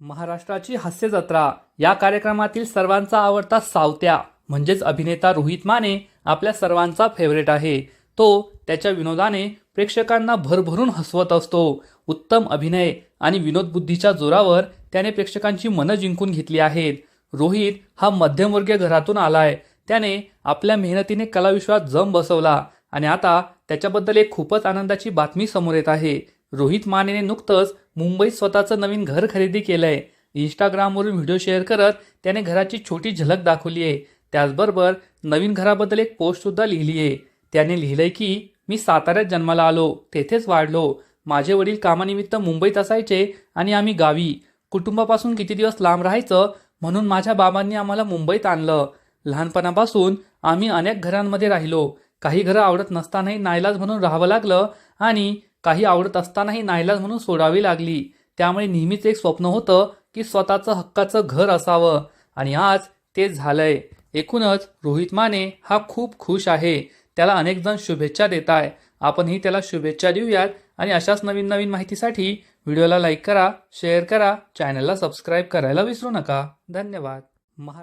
महाराष्ट्राची हास्य जत्रा या कार्यक्रमातील सर्वांचा आवडता सावत्या म्हणजेच अभिनेता रोहित माने आपल्या सर्वांचा फेवरेट आहे. तो त्याच्या विनोदाने प्रेक्षकांना भरभरून हसवत असतो. उत्तम अभिनय आणि विनोदबुद्धीच्या जोरावर त्याने प्रेक्षकांची मनं जिंकून घेतली आहेत. रोहित हा मध्यमवर्गीय घरातून आलाय. त्याने आपल्या मेहनतीने कलाविश्वात जम बसवला आणि आता त्याच्याबद्दल एक खूपच आनंदाची बातमी समोर येत आहे. रोहित मानेने नुकतंच मुंबईत स्वतःचं नवीन घर खरेदी केलं आहे इंस्टाग्रामवरून व्हिडिओ शेअर करत त्याने घराची छोटी झलक दाखवली आहे. त्याचबरोबर नवीन घराबद्दल एक पोस्टसुद्धा लिहिली आहे. त्याने लिहिलंय की मी साताऱ्यात जन्माला आलो. तेथेच वाढलो. माझे वडील कामानिमित्त मुंबईत असायचे आणि आम्ही गावी. कुटुंबापासून किती दिवस लांब राहायचं म्हणून माझ्या बाबांनी आम्हाला मुंबईत आणलं. लहानपणापासून आम्ही अनेक घरांमध्ये राहिलो. काही घरं आवडत नसतानाही नाईलाज म्हणून राहावं लागलं आणि काही आवडत असतानाही नाईलाज म्हणून सोडावी लागली. त्यामुळे नेहमीच एक स्वप्न होतं की स्वतःचं हक्काचं घर असावं. आणि आज ते झालंय. एकूणच रोहित माने हा खूप खुश आहे. त्याला अनेक जण शुभेच्छा देत आहे आपणही त्याला शुभेच्छा देऊयात. आणि अशाच नवीन नवीन माहितीसाठी व्हिडिओला लाईक करा शेअर करा चॅनलला सबस्क्राईब करायला विसरू नका. धन्यवाद. महा